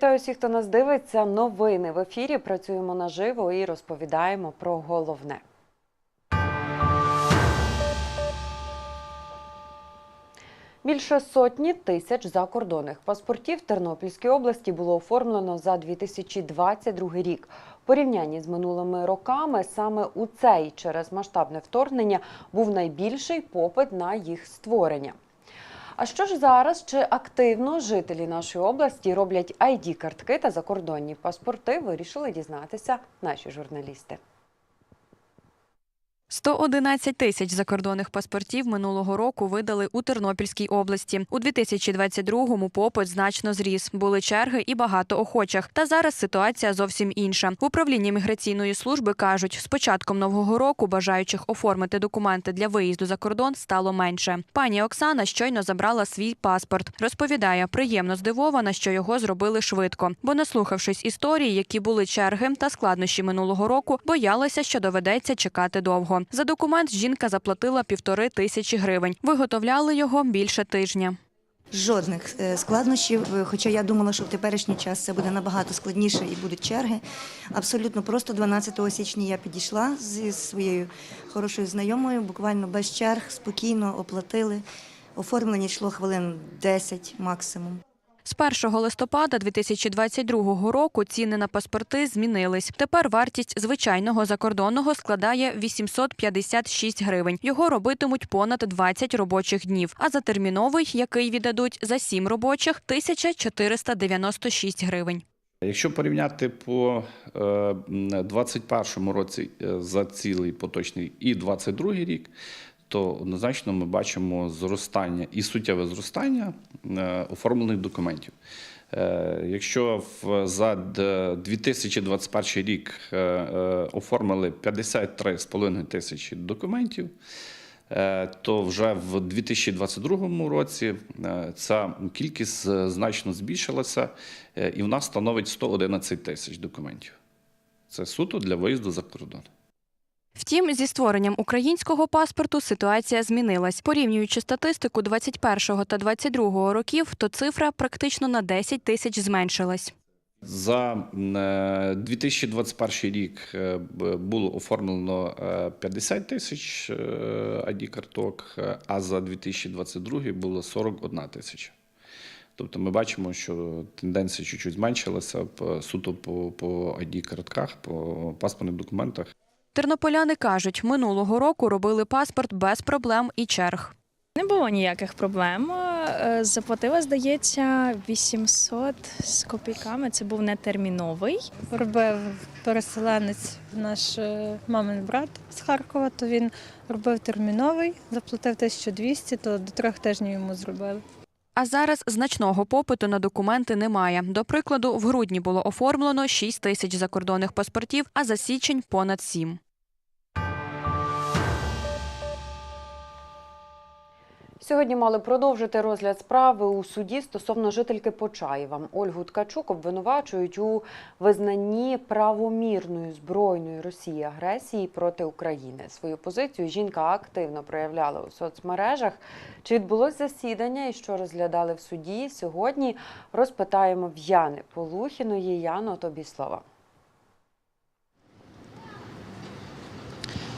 Вітаю всіх, хто нас дивиться. Новини в ефірі. Працюємо наживо і розповідаємо про головне. Більше сотні тисяч закордонних паспортів Тернопільській області було оформлено за 2022 рік. В порівнянні з минулими роками саме у цей через масштабне вторгнення був найбільший попит на їх створення. А що ж зараз? Чи активно жителі нашої області роблять id картки та закордонні паспорти? Вирішили дізнатися наші журналісти. 111 тисяч закордонних паспортів минулого року видали у Тернопільській області. У 2022-му попит значно зріс. Були черги і багато охочих. Та зараз ситуація зовсім інша. В управлінні міграційної служби кажуть, з початком нового року бажаючих оформити документи для виїзду за кордон стало менше. Пані Оксана щойно забрала свій паспорт. Розповідає, приємно здивована, що його зробили швидко, бо наслухавшись історії, які були черги та складнощі минулого року, боялася, що доведеться чекати довго. За документ жінка заплатила півтори тисячі гривень. Виготовляли його більше тижня. Жодних е, складнощів, е, хоча я думала, що в теперішній час це буде набагато складніше і будуть черги. Абсолютно просто 12 січня я підійшла зі своєю хорошою знайомою, буквально без черг, спокійно оплатили. Оформлення йшло хвилин 10 максимум. З 1 листопада 2022 року ціни на паспорти змінились. Тепер вартість звичайного закордонного складає 856 гривень. Його робитимуть понад 20 робочих днів. А за терміновий, який віддадуть за 7 робочих, 1496 гривень. Якщо порівняти по 2021 році е, за цілий поточний і 2022 рік, то однозначно ми бачимо зростання і суттєве зростання е, оформлених документів. Е, Якщо за 2021 рік е, оформили 53,5 тисячі документів, то вже в 2022 році ця кількість значно збільшилася, і в нас становить 111 тисяч документів. Це суто для виїзду за кордон. Втім, зі створенням українського паспорту ситуація змінилась. Порівнюючи статистику 21 та 22 років, то цифра практично на 10 тисяч зменшилась. За е, 2021 рік е, було оформлено е, 50 тисяч id карток, е, а за 2022 було 41 тисяча. Тобто ми бачимо, що тенденція чуть-чуть зменшилася суто по, по id картках, по паспортних документах. Тернополяни кажуть, минулого року робили паспорт без проблем і черг. Не було ніяких проблем. Е, Заплатила, здається, 800 з копійками. Це був нетерміновий. робив переселенець, наш е, мамин брат з Харкова, то він робив терміновий, заплатив 1200, то до трьох тижнів йому зробили. А зараз значного попиту на документи немає. До прикладу, в грудні було оформлено 6 тисяч закордонних паспортів, а за січень понад 7. Сьогодні мали продовжити розгляд справи у суді стосовно жительки Почаєва. Ольгу Ткачук обвинувачують у визнанні правомірної збройної Росії агресії проти України. Свою позицію жінка активно проявляла у соцмережах. Чи відбулось засідання і що розглядали в суді? Сьогодні розпитаємо в Яни Полухіної. Яно, тобі слова.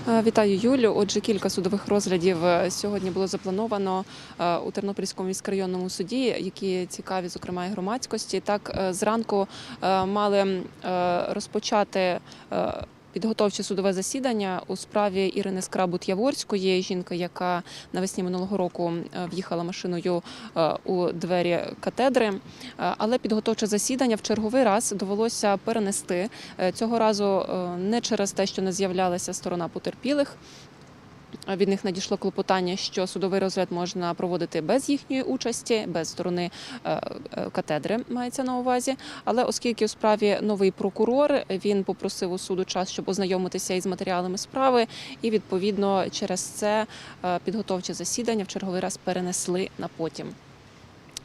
Вітаю Юлю. Отже, кілька судових розглядів е, сьогодні було заплановано е, у Тернопільському міськрайонному суді, які цікаві, зокрема, і громадськості. Так, е, зранку е, мали е, розпочати. Підготовче судове засідання у справі Ірини Скрабут-Яворської, жінка, яка навесні минулого року е, в'їхала машиною е, у двері катедри. Е, Але підготовче засідання в черговий раз довелося перенести Цього разу не через те, що не з'являлася сторона потерпілих. Від них надійшло клопотання, що судовий розгляд можна проводити без їхньої участі, без сторони е, е, катедри мається на увазі. Але оскільки у справі новий прокурор, він попросив у суду час, щоб ознайомитися із матеріалами справи, і відповідно через це е, підготовче засідання в черговий раз перенесли на потім.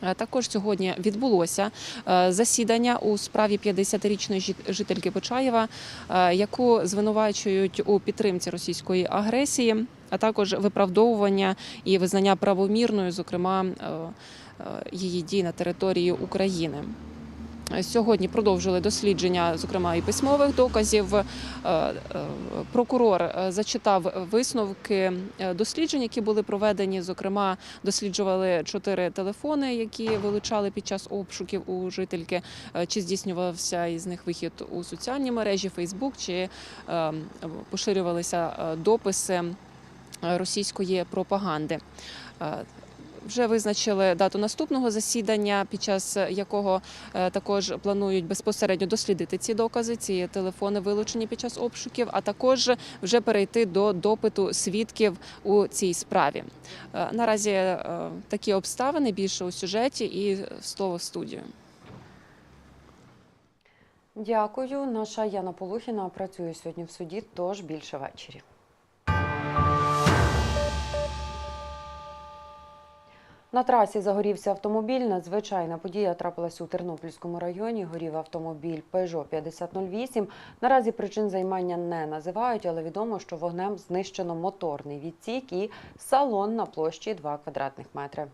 Е, Також сьогодні відбулося е, засідання у справі 50-річної жительки Почаєва, е, яку звинувачують у підтримці російської агресії, а також виправдовування і визнання правомірною, зокрема її дій на території України. Сьогодні продовжили дослідження, зокрема і письмових доказів. Е, е, Прокурор е, зачитав висновки досліджень, які були проведені. Зокрема, досліджували чотири телефони, які вилучали під час обшуків у жительки. Чи здійснювався із них вихід у соціальні мережі, Фейсбук, чи поширювалися дописи російської пропаганди. Е, Вже визначили дату наступного засідання, під час якого е, також планують безпосередньо дослідити ці докази, ці телефони вилучені під час обшуків, а також вже перейти до допиту свідків у цій справі. Е, Наразі е, такі обставини більше у сюжеті і слово в студію. Дякую. Наша Яна Полухіна працює сьогодні в суді, тож більше ввечері. На трасі загорівся автомобіль. Надзвичайна подія трапилась у Тернопільському районі. Горів автомобіль Peugeot 5008. Наразі причин займання не називають, але відомо, що вогнем знищено моторний відсік і салон на площі 2 квадратних метри.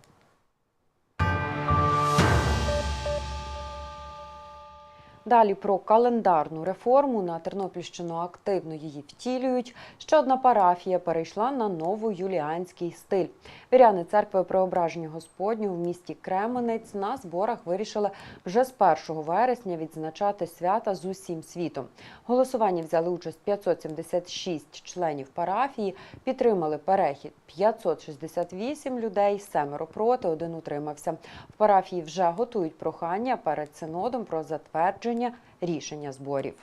Далі про календарну реформу на Тернопільщину активно її втілюють. Ще одна парафія перейшла на новоюліанський стиль. Віряни церкви Преображення Господнього в місті Кременець на зборах вирішили вже з 1 вересня відзначати свята з усім світом. В голосуванні взяли участь 576 членів парафії, підтримали перехід 568 людей, семеро проти, один утримався. В парафії вже готують прохання перед синодом про затвердження рішення зборів.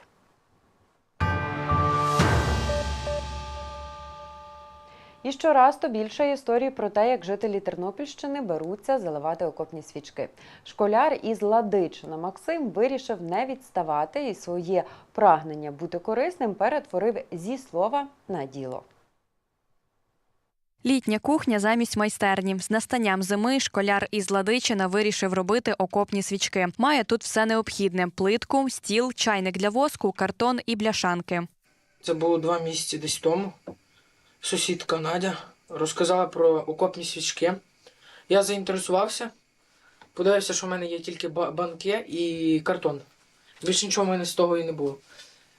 І щораз то більше історій про те, як жителі Тернопільщини беруться заливати окопні свічки. Школяр із Ладичина Максим вирішив не відставати і своє прагнення бути корисним перетворив зі слова на діло. Літня кухня замість майстерні. З настанням зими школяр із Ладичина вирішив робити окопні свічки. Має тут все необхідне: плитку, стіл, чайник для воску, картон і бляшанки. Це було два місяці десь тому. Сусідка Надя розказала про окопні свічки. Я заінтересувався, подивився, що в мене є тільки банки і картон. Більше нічого в мене з того і не було.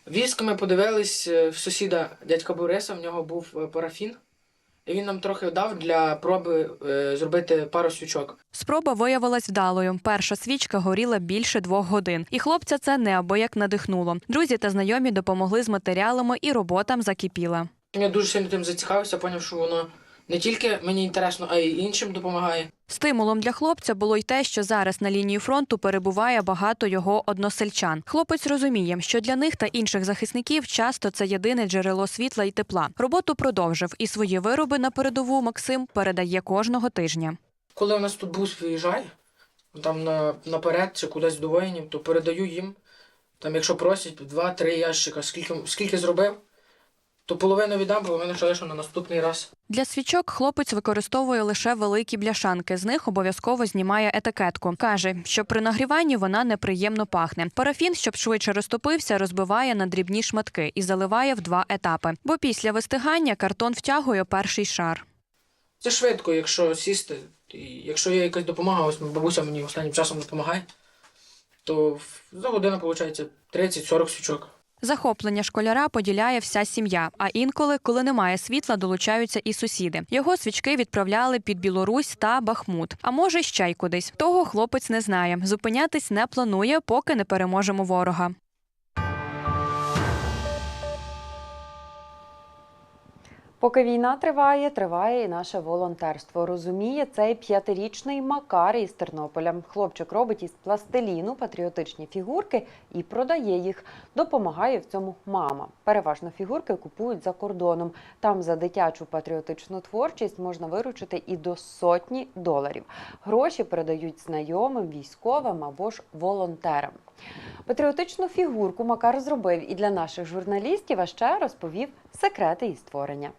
Віск подивились е, в сусіда дядька Бориса, в нього був е, парафін. І він нам трохи дав для проби е, зробити пару свічок. Спроба виявилась вдалою. Перша свічка горіла більше двох годин, і хлопця це неабияк надихнуло. Друзі та знайомі допомогли з матеріалами, і роботам закипіла. Я дуже сильно тим зацікавився, поняв, що воно не тільки мені інтересно, а й іншим допомагає. Стимулом для хлопця було й те, що зараз на лінії фронту перебуває багато його односельчан. Хлопець розуміє, що для них та інших захисників часто це єдине джерело світла і тепла. Роботу продовжив, і свої вироби на передову Максим передає кожного тижня. Коли у нас тут бус виїжджає, там на, наперед чи кудись до воїнів, то передаю їм. Там, якщо просять, два-три ящика, скільки, скільки зробив, то половину віддам, половину ще лишу на наступний раз. Для свічок хлопець використовує лише великі бляшанки. З них обов'язково знімає етикетку. Каже, що при нагріванні вона неприємно пахне. Парафін, щоб швидше розтопився, розбиває на дрібні шматки і заливає в два етапи. Бо після вистигання картон втягує перший шар. Це швидко, якщо сісти. І якщо є якась допомога, ось бабуся мені останнім часом допомагає, то за годину виходить 30-40 свічок. Захоплення школяра поділяє вся сім'я. А інколи, коли немає світла, долучаються і сусіди. Його свічки відправляли під Білорусь та Бахмут. А може, ще й кудись. Того хлопець не знає. Зупинятись не планує, поки не переможемо ворога. Поки війна триває, триває і наше волонтерство. Розуміє цей п'ятирічний Макар із Тернополя. Хлопчик робить із пластиліну патріотичні фігурки і продає їх. Допомагає в цьому мама. Переважно фігурки купують за кордоном. Там за дитячу патріотичну творчість можна виручити і до сотні доларів. Гроші передають знайомим, військовим або ж волонтерам. Патріотичну фігурку Макар зробив і для наших журналістів, а ще розповів секрети її створення.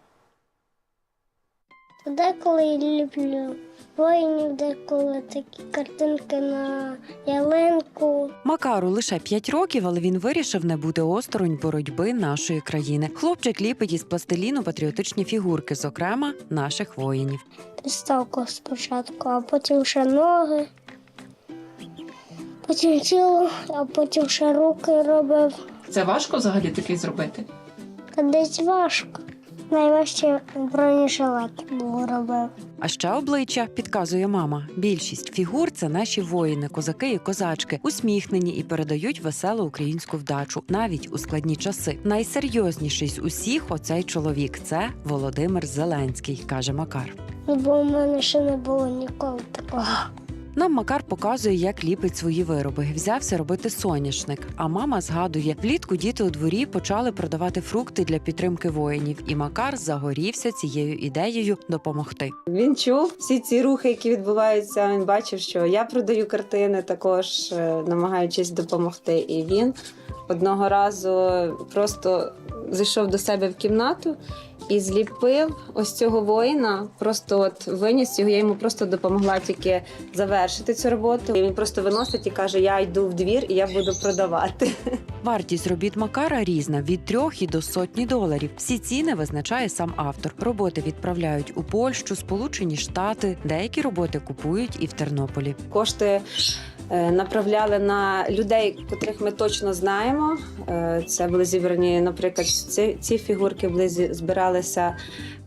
Деколи я люблю воїнів, деколи такі картинки на ялинку. Макару лише 5 років, але він вирішив не бути осторонь боротьби нашої країни. Хлопчик ліпить із пластиліну патріотичні фігурки, зокрема наших воїнів. Підставку спочатку, а потім ще ноги. потім тіло, а потім ще руки робив. Це важко взагалі такий зробити? Та десь важко. Найважче бронежилет був робив. А ще обличчя підказує мама. Більшість фігур це наші воїни, козаки і козачки, усміхнені і передають веселу українську вдачу, навіть у складні часи. Найсерйозніший з усіх оцей чоловік це Володимир Зеленський, каже Макар. Ну, бо у мене ще не було ніколи такого. Нам Макар показує, як ліпить свої вироби. Взявся робити соняшник. А мама згадує, влітку діти у дворі почали продавати фрукти для підтримки воїнів, і Макар загорівся цією ідеєю допомогти. Він чув всі ці рухи, які відбуваються. Він бачив, що я продаю картини, також е, намагаючись допомогти. І він одного разу просто зайшов до себе в кімнату і зліпив ось цього воїна. Просто от виніс його. Я йому просто допомогла тільки завершити цю роботу. І він просто виносить і каже: Я йду в двір і я буду продавати. Вартість робіт Макара різна від трьох і до сотні доларів. Всі ціни визначає сам автор. Роботи відправляють у Польщу, Сполучені Штати. Деякі роботи купують і в Тернополі. Кошти направляли на людей, котрих ми точно знаємо. Е, Це були зібрані, наприклад, ці, ці фігурки були збиралися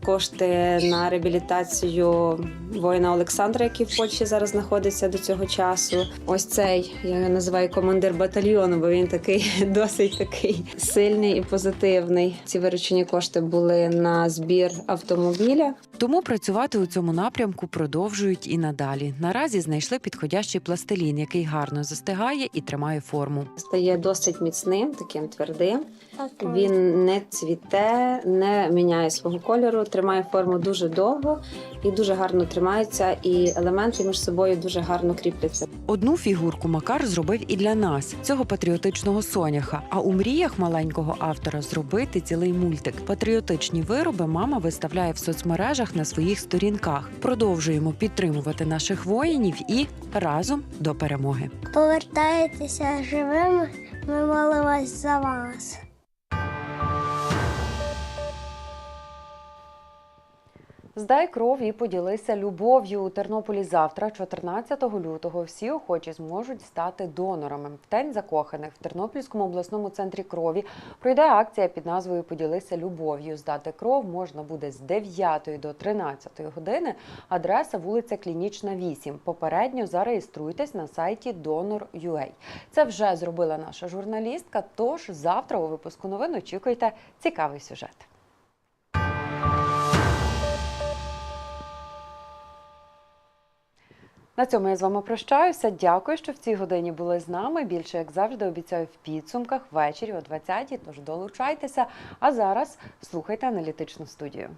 кошти на реабілітацію воїна Олександра, який в Польщі зараз знаходиться до цього часу. Ось цей я його називаю командир батальйону, бо він такий досить такий сильний і позитивний. Ці виручені кошти були на збір автомобіля. Тому працювати у цьому напрямку продовжують і надалі. Наразі знайшли підходящий пластилін, який гарно застигає і тримає форму. Стає досить міцним, таким твердим. Так, Він не цвіте, не міняє свого кольору, тримає форму дуже довго і дуже гарно тримається, і елементи між собою дуже гарно кріпляться. Одну фігурку Макар зробив і для нас цього патріотичного соняха. А у мріях маленького автора зробити цілий мультик. Патріотичні вироби мама виставляє в соцмережах на своїх сторінках. Продовжуємо підтримувати наших воїнів і разом до перемоги. повертаєтеся живими, ми молимось за вас. Здай кров і поділися любов'ю у Тернополі завтра, 14 лютого. Всі охочі зможуть стати донорами. В день закоханих в Тернопільському обласному центрі крові пройде акція під назвою Поділися любов'ю. Здати кров можна буде з 9 до 13 години. Адреса вулиця Клінічна 8. Попередньо зареєструйтесь на сайті Donor.ua. Це вже зробила наша журналістка. Тож завтра у випуску новин очікуйте цікавий сюжет. На цьому я з вами прощаюся. Дякую, що в цій годині були з нами. Більше, як завжди, обіцяю в підсумках ввечері о 20-й, Тож долучайтеся. А зараз слухайте аналітичну студію.